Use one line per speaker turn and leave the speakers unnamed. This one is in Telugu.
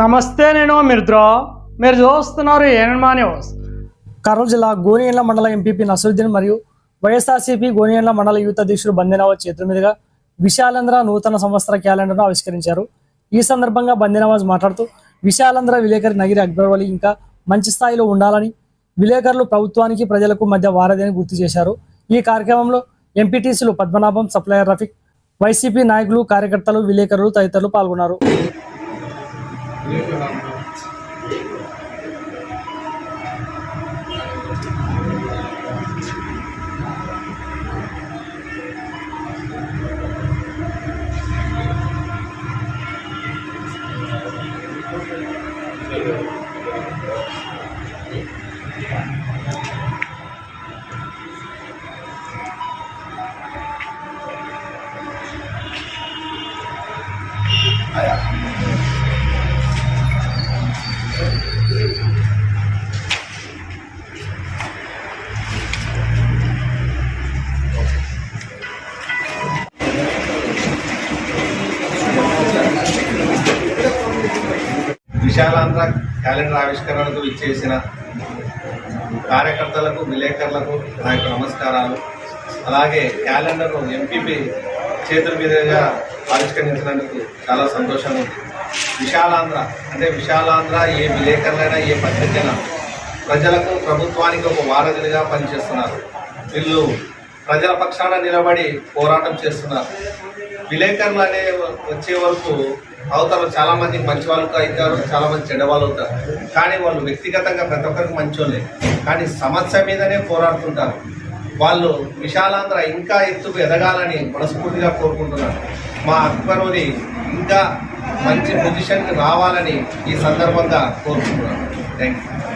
నమస్తే నేను మిత్ర మీరు చూస్తున్నారు ఏనమా న్యూస్.
కర్నూలు జిల్లా గోనియండ్ల మండల ఎంపీపీ నసరుద్దీన్ మరియు వైఎస్ఆర్సీపీ గోనియండ్ల మండల యూత్ అధ్యక్షుడు బందినవాజ్ చేతుల మీదుగా విశాలంధ్ర నూతన సంవత్సర క్యాలెండర్ను ఆవిష్కరించారు. ఈ సందర్భంగా బందినవాజ్ మాట్లాడుతూ విశాలంధ్ర విలేకరి నగిరి అక్బర్ ఇంకా మంచి స్థాయిలో ఉండాలని విలేకరులు ప్రభుత్వానికి ప్రజలకు మధ్య వారధిని గుర్తు చేశారు. ఈ కార్యక్రమంలో ఎంపీటీసీలు పద్మనాభం సప్లయర్ రఫీక్ వైసీపీ నాయకులు కార్యకర్తలు విలేకరులు తదితరులు పాల్గొన్నారు.
విశాలాంధ్ర క్యాలెండర్ ఆవిష్కరణకు ఇచ్చేసిన కార్యకర్తలకు విలేకరులకు నా యొక్క నమస్కారాలు. అలాగే క్యాలెండర్ ఎంపీపీ చేతుల మీదుగా ఆవిష్కరించినందుకు చాలా సంతోషంగా ఉంది. విశాలాంధ్ర అంటే విశాలాంధ్ర ఏ విలేకరులైనా ఏ పత్రికైనా ప్రజలకు ప్రభుత్వానికి ఒక వారధిగా పనిచేస్తున్నారు. వీళ్ళు ప్రజల పక్షాన నిలబడి పోరాటం చేస్తున్నారు. విలేకరులు అనే వచ్చే వరకు అవతల చాలా మంది మంచి వాళ్ళు అవుతారు చాలా మంది చెడ్డ వాళ్ళు అవుతారు కానీ వాళ్ళు వ్యక్తిగతంగా ప్రతి ఒక్కరికి మంచోళ్ళే. కానీ సమస్య మీదనే పోరాడుతుంటారు. వాళ్ళు విశాలాంధ్ర ఇంకా ఎత్తుకు ఎదగాలని మనస్ఫూర్తిగా కోరుకుంటున్నారు. మా అక్బరూరి ఇంకా మంచి పొజిషన్కి రావాలని ఈ సందర్భంగా కోరుకుంటున్నాను. Thank you